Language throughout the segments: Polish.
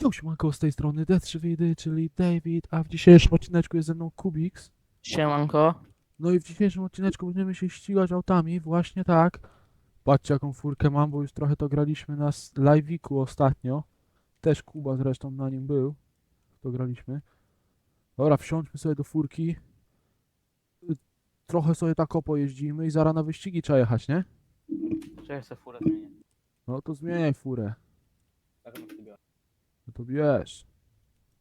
Tu siemanko z tej strony Death3Widy, czyli David, a w dzisiejszym odcineczku jest ze mną Kubix. Siemanko. No i w dzisiejszym odcineczku będziemy się ścigać autami, właśnie tak. Patrzcie jaką furkę mam, bo już trochę to graliśmy na live'iku ostatnio. Też Kuba zresztą na nim był. To graliśmy. Dobra, wsiądźmy sobie do furki. Y, Trochę sobie tak pojeździmy i zaraz na wyścigi trzeba jechać, nie? Czekaj sobie furę zmienię. No to zmieniaj furę. No to wiesz.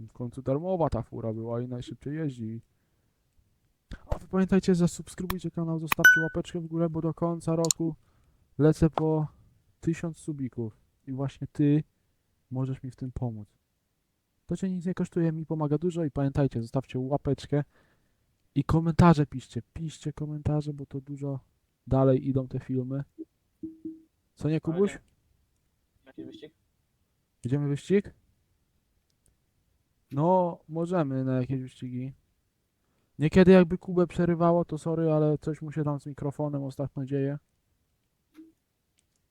W końcu darmowa ta fura była i najszybciej jeździ. A wy pamiętajcie, zasubskrybujcie kanał, zostawcie łapeczkę w górę, bo do końca roku lecę po 1000 subików. I właśnie ty możesz mi w tym pomóc. To cię nic nie kosztuje, mi pomaga dużo i pamiętajcie, zostawcie łapeczkę i komentarze piszcie. Piszcie komentarze, bo to dużo dalej idą te filmy. Co nie, Kubuś? Jaki wyścig? Idziemy wyścig? No, możemy na jakieś wyścigi. Niekiedy jakby Kubę przerywało, to sorry, ale coś mu się tam z mikrofonem ostatnio dzieje.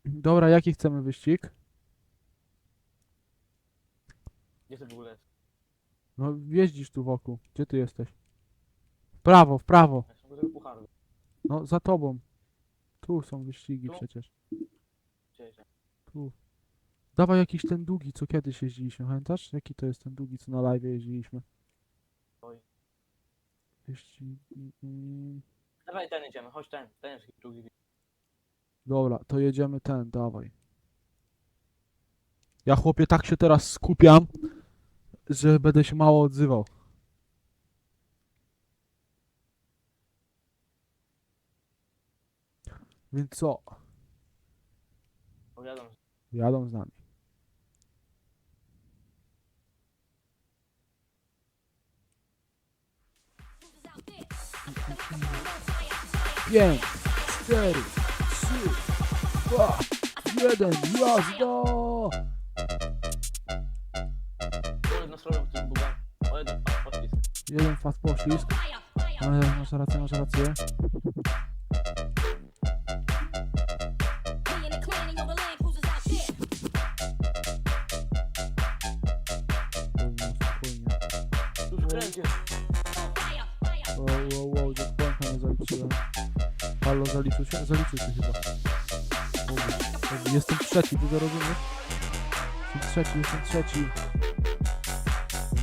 Dobra, jaki chcemy wyścig? Gdzie ty w ogóle jest? No, jeździsz tu wokół. Gdzie ty jesteś? W prawo, w prawo. Ja. No, za tobą. Tu są wyścigi Tu? przecież. Gdzie jest? Tu. Dawaj jakiś ten długi, co kiedyś jeździliśmy, pamiętasz? Jaki to jest ten długi, co na live jeździliśmy? Oj. Mm. Dawaj ten idziemy, chodź ten. Ten jest drugi. Dobra, to jedziemy ten, dawaj. Ja chłopie tak się teraz skupiam, że będę się mało odzywał. Więc co? Powiadam. Jadą z nami. Pięć, cztery, trzy, dwa, jeden, jazda! O, jedna strona buga. O, jeden pa- poślizg. Jeden fast poślizg. Ale masz rację, masz rację. Zaliczył się? Zaliczył się chyba. Dobra, Jestem trzeci, ty to rozumiesz? Jestem trzeci, jestem trzeci.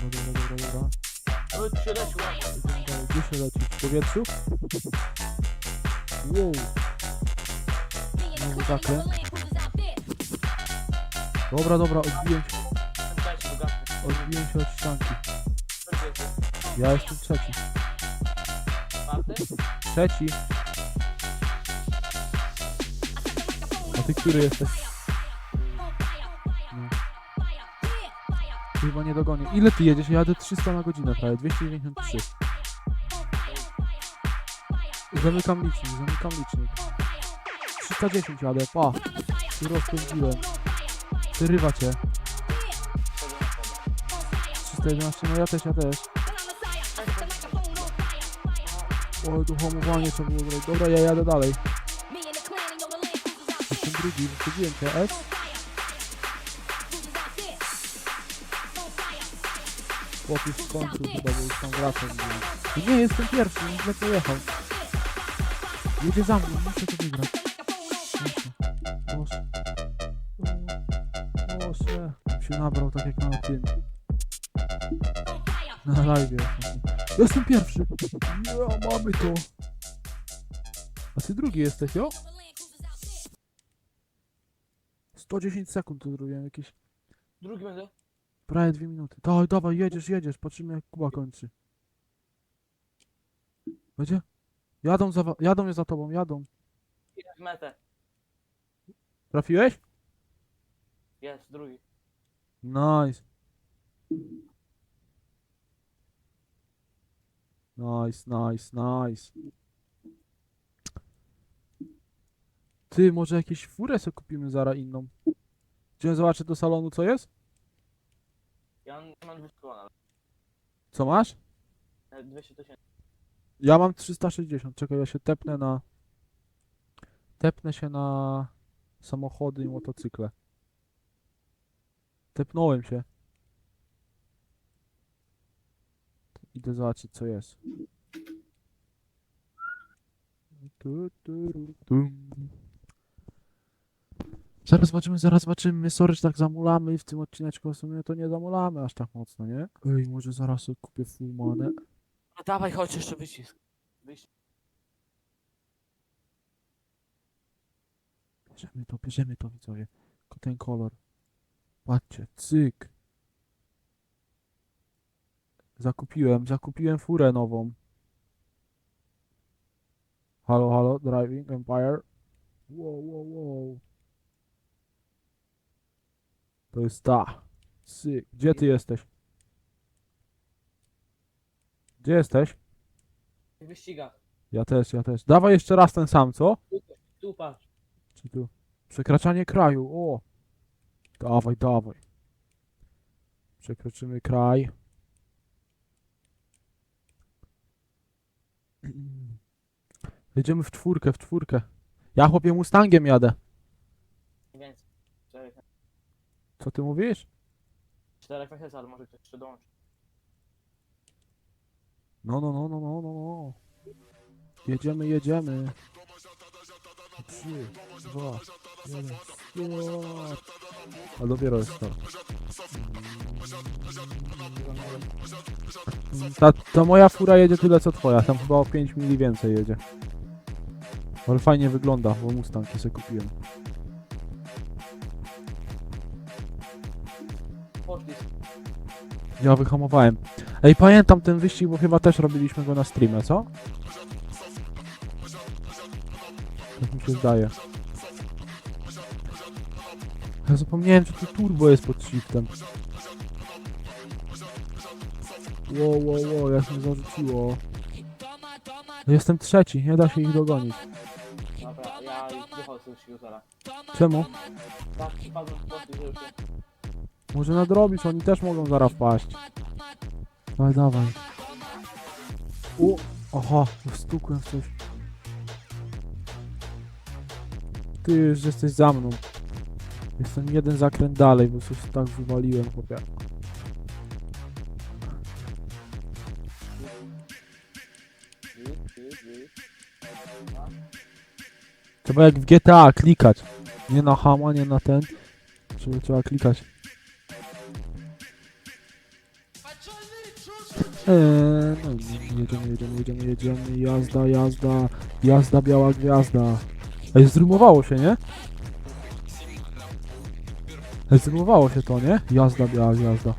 Dobra, dobra, dobra, dobra. O, tu się leci. Gdzie się leci? W powietrzu? Wow. Znowu zakręt. Dobra, dobra, odbiłem się, odbiłem się od ścianki. Ja jestem trzeci. Trzeci. Ty który jesteś? Nie. Chyba nie dogonię. Ile ty jedziesz? Ja jadę 300 na godzinę prawie, 293. Zamykam licznik, zamykam licznik. 310 jadę, pa. Tu rozpędziłem. Wyrywa cię. 311, no ja też, ja też. O, tu hamowanie trzeba było zrobić. Dobra, ja jadę dalej. Cruisers out there. Jestem drugi, wyprzedziłem cię, S. Cruisers out there. Chłop już skończył chyba, bo już tam wracał. I nie, jestem pierwszy, on źle pojechał. Jedzie za mną, muszę to wygrać. Muszę. Proszę. Się nabrał tak jak na tym. Na live. Jestem pierwszy. Ja, mamy to. A ty drugi jesteś, jo? 110 sekund tu zrobiłem jakieś. Drugi będę. Prawie dwie minuty. Dawaj, dawaj, jedziesz, jedziesz. Patrzymy jak Kuba kończy. Będzie? Jadą za, wa- jadą je za tobą, jadą. Jest w metę. Trafiłeś? Jest, drugi. Nice. Nice, nice, nice. Ty, może jakieś furę sobie kupimy zaraz inną. Czy zobaczę do salonu, co jest? Ja mam- mam dwóch koła Co masz? E, 200 tysięcy. Ja mam 360. Czekaj, ja się tepnę na... Tepnę się na samochody i motocykle. Tepnąłem się. Idę zobaczyć, co jest. Tu, tu. Zaraz zobaczymy, zaraz zobaczymy. Sorry, że tak zamulamy w tym odcineczku. W sumie to nie zamulamy aż tak mocno, nie? Ej, może zaraz sobie kupię full money. No dawaj, chodź jeszcze wycisk. Wyjść. Bierzemy to, bierzemy to, widzowie. Tylko ten kolor. Patrzcie, cyk. Zakupiłem, zakupiłem furę nową. Halo, halo, Driving Empire. Wow, wow, wow. To jest ta. Cyk. Gdzie ty jesteś? Gdzie jesteś? W wyścigach. Ja też, ja też. Dawaj jeszcze raz ten sam, co? Tu, tu patrz. Czy tu? Przekraczanie kraju, o! Dawaj, dawaj. Przekroczymy kraj. Jedziemy w czwórkę, w czwórkę. Ja chłopie Mustangiem jadę. Nie więcej. Czterech, Co ty mówisz? czterech jest, ale może ktoś jeszcze dołączy. No, no, no, no, no, no, no. Jedziemy, jedziemy. Trzy, dwa, jeden, start. A dopiero jest start. Ta, ta moja fura jedzie tyle co twoja, tam chyba o 5 mili więcej jedzie. Ale fajnie wygląda, bo Mustang sobie kupiłem. Ja wyhamowałem. Ej, pamiętam ten wyścig, bo chyba też robiliśmy go na streamie, co? Tak mi się zdaje. Ja zapomniałem, że tu turbo jest pod shiftem. Wow, wow, wow, jak mnie zarzuciło. Jestem trzeci, nie da się ich dogonić. Dobra, ja już wychodzę z. Czemu? Tak, przypadłem w poszli, że już. Może nadrobić, oni też mogą zaraz wpaść. Dawaj, dawaj. O, aha, stukłem w coś. Ty już jesteś za mną. Jestem jeden zakręt dalej, bo coś tak wywaliłem, chłopie. Trzeba jak w GTA klikać. Nie na hama, nie na ten. Trzeba, trzeba klikać. Eee, no, i jedziemy, jedziemy, jedziemy, jedziemy, jazda, jazda, jazda, biała gwiazda. Ej, zrymowało się, nie? Ej, zrymowało się to, nie? Jazda, biała gwiazda.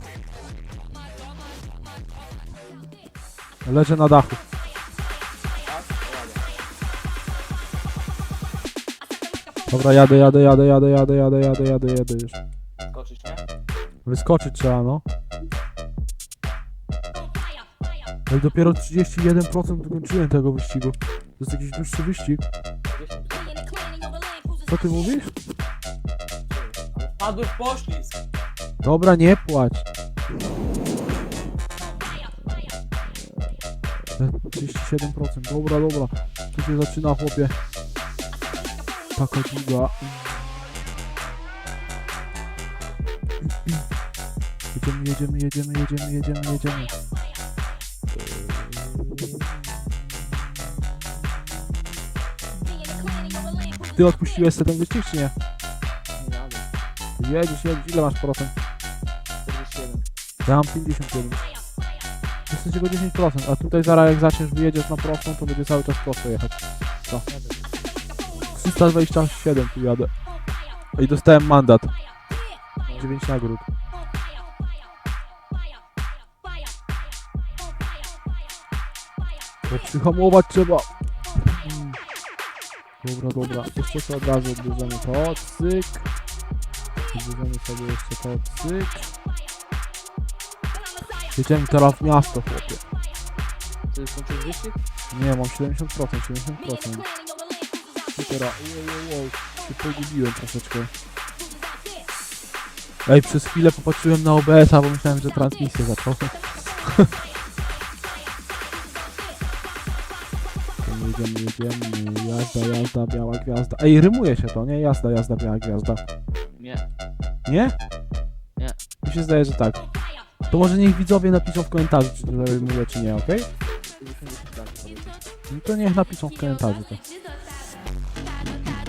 Leżę na dachu. Dobra, jadę, jadę, jadę, jadę, jadę, jadę, jadę, jadę, jadę już. Wyskoczyć trzeba, no. Ej, dopiero 31% dokończyłem tego wyścigu. To jest jakiś dłuższy wyścig. Co ty mówisz? Ale w poślizg. Dobra, nie płacz. E, 37%, dobra, dobra. Tu się zaczyna, chłopie. Taka długa. Jedziemy, jedziemy, jedziemy, jedziemy, jedziemy, jedziemy. Ty odpuściłeś sobie ten wyścig, czy nie? Nie jadę. Jedziesz, jedziesz. Ile masz procent? 41. Ja mam 51. Jesteś tylko 10%, a tutaj zaraz jak zaczniesz wyjedziesz na prostą, to będzie cały czas prosto jechać. Co? 327 tu jadę. I dostałem mandat. 9 nagród. To przyhamować trzeba. Dobra, dobra. Jeszcze to od razu odbierzemy to. Cyk. Odbierzemy sobie jeszcze to. Cyk. Jedziemy teraz w miasto, chłopie. Ty skończyłeś wyścig? Nie, mam 70%, Me and the 70%. clan and yo, the land cruisers out I there. teraz, wow, wow, wow, się pogubiłem troszeczkę. Ej, przez chwilę popatrzyłem na OBS-a, bo myślałem, że transmisję zaczął. Jedziemy, jedziemy, jazda, jazda, biała gwiazda. Ej, rymuje się to, nie? Jazda, jazda, biała gwiazda. Nie. Nie? Nie. Mi się zdaje, że tak. To może niech widzowie napiszą w komentarzu, czy to mówię, czy nie, okej? No to niech napiszą w komentarzu to.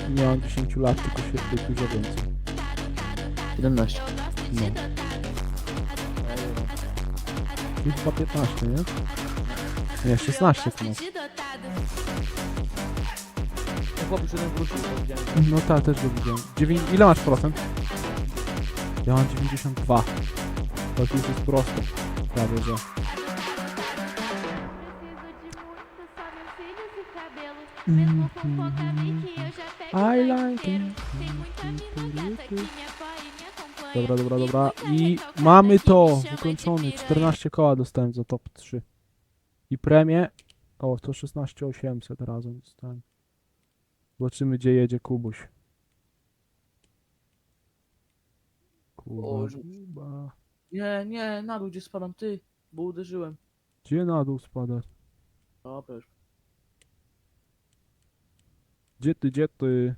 Nie mam 10 lat, tylko świetnie dużo więcej. 17. No. I chyba 15, nie? Nie, 16 to masz. Chłopiec jeden wrócił. No tak, też go widziałem. Dziewię... Ile masz procent? Ja mam 92. To już jest prosto. Prawie, że. I like inteiro. Dobra, dobra, dobra. I mamy to piranha. 14 koła dostałem za top 3. I premię. O, to 16 800 razem dostałem. Zobaczymy, gdzie jedzie Kubuś. Kuba, O, że- Kuba. Nie, nie, na dół gdzie spadam, ty, bo uderzyłem. Gdzie na dół spadasz? Dobra już, Gdzie ty, gdzie ty?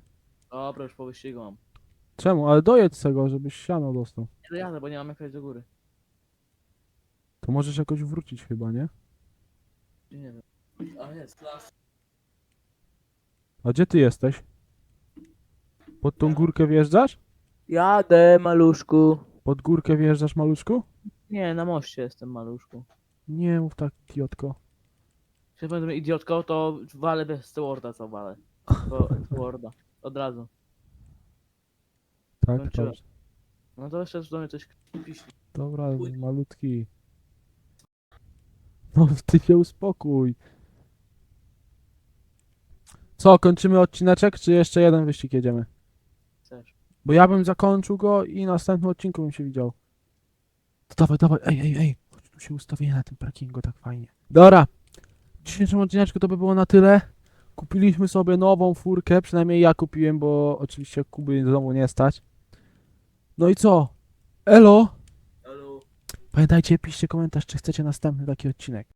dobra już po wyścigu mam. Czemu? Ale dojedź tego, żebyś siano dostał. Nie dojadę, bo nie mam jak jechać do góry. To możesz jakoś wrócić chyba, nie? Nie, nie wiem. A jest, las. A gdzie ty jesteś? Pod tą górkę wjeżdżasz? Jadę, maluszku. Pod górkę wjeżdżasz, maluszku? Nie, na moście jestem, maluszku. Nie mów tak, idiotko. Jeśli będę idiotką, to walę bez stewarda, co walę. Bo stewarda. Od razu. Tak, Kończyłem. dobrze. No to jeszcze do mnie coś piśni. Dobra, malutki. No, ty się uspokój. Co, kończymy odcineczek, czy jeszcze jeden wyścig jedziemy? Chcesz. Bo ja bym zakończył go i następnym odcinku bym się widział. To dawaj, dawaj, ej, ej, ej. Chodź tu się ustawienie na tym parkingu, tak fajnie. Dobra. W dzisiejszym odcineczku to by było na tyle. Kupiliśmy sobie nową furkę, przynajmniej ja kupiłem, bo oczywiście Kuby znowu nie stać. No i co? Elo! Pamiętajcie, piszcie komentarz, czy chcecie następny taki odcinek.